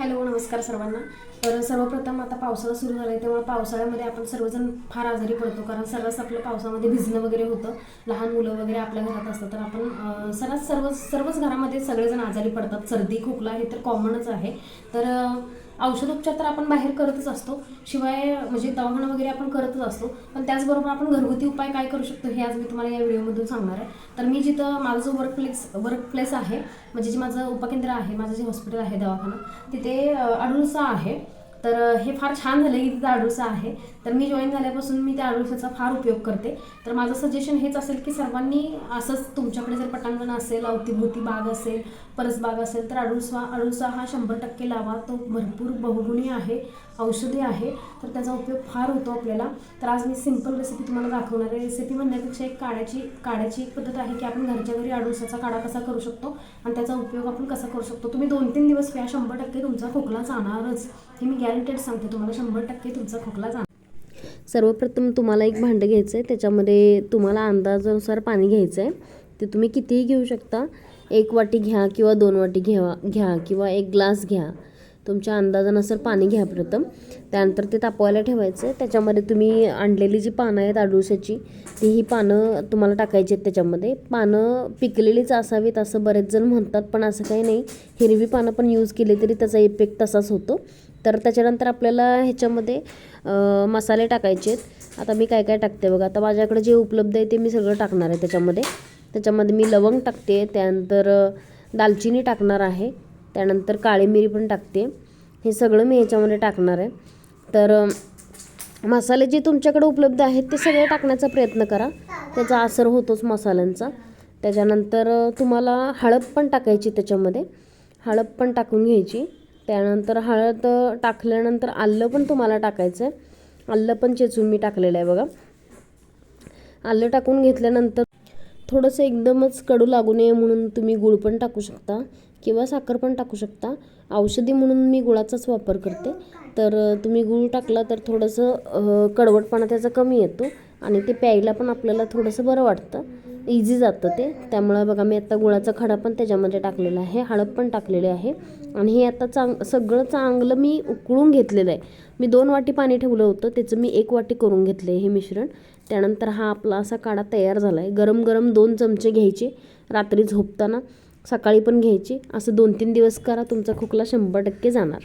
Hello नमस्कार सर्वांना. तर सर्वप्रथम आता पावसाळा सुरू झाला आहे त्यामुळे पावसाळ्यामध्ये आपण सर्वजण फार आजारी पडतो कारण सर्रास आपलं पावसामध्ये भिजणं वगैरे होतं. लहान मुलं वगैरे आपल्या घरात असतात तर आपण सर्रास सर्व सर्वच घरामध्ये सगळेजण आजारी पडतात. सर्दी खोकला हे तर कॉमनच आहे. तर औषधोपचार तर आपण बाहेर करतच असतो. शिवाय म्हणजे दवाखाना वगैरे आपण करतच असतो. पण त्याचबरोबर आपण घरगुती उपाय काय करू शकतो हे आज मी तुम्हाला या व्हिडिओमधून सांगणार आहे. तर मी जिथं माझं जो वर्क प्लेस वर्क प्लेस आहे म्हणजे जे माझं उपकेंद्र आहे माझं जे हॉस्पिटल आहे दवाखाना तिथे अडुळसा आहे. तर हे फार छान झालं की तिथं अडुळसा आहे. तर मी जॉईन झाल्यापासून मी त्या अडुळसाचा फार उपयोग करते. तर माझं सजेशन हेच असेल की सर्वांनी असंच तुमच्याकडे जर पटांगण असेल अवतीभोवती बाग असेल परसबाग असेल तर अडुसा अडुसा हा शंभर टक्के लावा. तो भरपूर बहुगुणी आहे औषधी आहे. तर त्याचा उपयोग फार होतो आपल्याला. तर आज मी सिंपल रेसिपी तुम्हाला दाखवणार आहे. रेसिपी म्हणण्यापेक्षा एक काड्याची काड्याची एक पद्धत आहे की आपण घरच्या घरी अडुळसाचा काढा कसा करू शकतो आणि त्याचा उपयोग आपण कसा करू शकतो. तुम्ही दोन तीन दिवस प्या. शंभर टक्के तुमचा खोकला जाणारच. हे मी गॅरंटेड सांगते तुम्हाला शंभर टक्के तुमचा खोकला जाणार. सर्वप्रथम तुम्हाला एक भांडं घ्यायचं आहे त्याच्यामध्ये तुम्हाला अंदाजानुसार पाणी घ्यायचं आहे ते तुम्ही कितीही घेऊ शकता. एक वाटी घ्या किंवा दोन वाटी घ्या घ्या किंवा एक ग्लास घ्या. तुमच्या अंदाजानुसार पाणी घ्या प्रथम. त्यानंतर ते तापवायला ठेवायचं. आहे त्याच्यामध्ये तुम्ही आणलेली जी पानं आहेत अडुळसाची ती ही पानं तुम्हाला टाकायची आहेत त्याच्यामध्ये. पानं पिकलेलीच असावीत असं बरेच जण म्हणतात पण असं काही नाही. हिरवी पानं पण यूज केली तरी त्याचा इफेक्ट तसाच होतो. तर त्याच्यानंतर आपल्याला ह्याच्यामध्ये मसाले टाकायचे आहेत. आता मी काय काय टाकते बघा. आता माझ्याकडे जे उपलब्ध आहे ते मी सगळं टाकणार आहे त्याच्यामध्ये. त्याच्यामध्ये मी लवंग टाकते. त्यानंतर दालचिनी टाकणार आहे. त्यानंतर काळी मिरी पण टाकते. हे सगळं मी ह्याच्यामध्ये टाकणार आहे. तर मसाले जे तुमच्याकडे उपलब्ध आहेत ते सगळे टाकण्याचा प्रयत्न करा. त्याचा असर होतोच मसाल्यांचा. त्याच्यानंतर तुम्हाला हळद पण टाकायची त्याच्यामध्ये. हळद पण टाकून घ्यायची. त्यानंतर हळद टाकल्यानंतर आलं पण तुम्हाला टाकायचं आहे आलं पण चेचून मी टाकलेलं आहे बघा. आलं टाकून घेतल्यानंतर थोडंसं एकदमच कडू लागू नये म्हणून तुम्ही गुळ पण टाकू शकता. किंवा साखर पण टाकू शकता. औषधी म्हणून मी गुळाचाच वापर करते. तर तुम्ही गुळ टाकला तर थोडंसं कडवटपणा त्याचा कमी येतो आणि ते प्यायला पण आपल्याला थोडंसं बरं वाटतं. इझी जातं ते. त्यामुळं बघा मी आता गुळाचा खडा पण त्याच्यामध्ये टाकलेला आहे हळद पण टाकलेली आहे आणि हे आता चांग सगळं चांगलं मी उकळून घेतलेलं आहे. मी दोन वाटी पाणी ठेवलं होतं त्याचं मी एक वाटी करून घेतलं आहे हे मिश्रण. त्यानंतर हा आपला असा काढा तयार झाला आहे. गरम गरम दोन चमचे घ्यायचे. रात्री झोपताना सकाळी पण घ्यायची. असं दोन तीन दिवस करा तुमचा खोकला शंभर टक्के जाणार.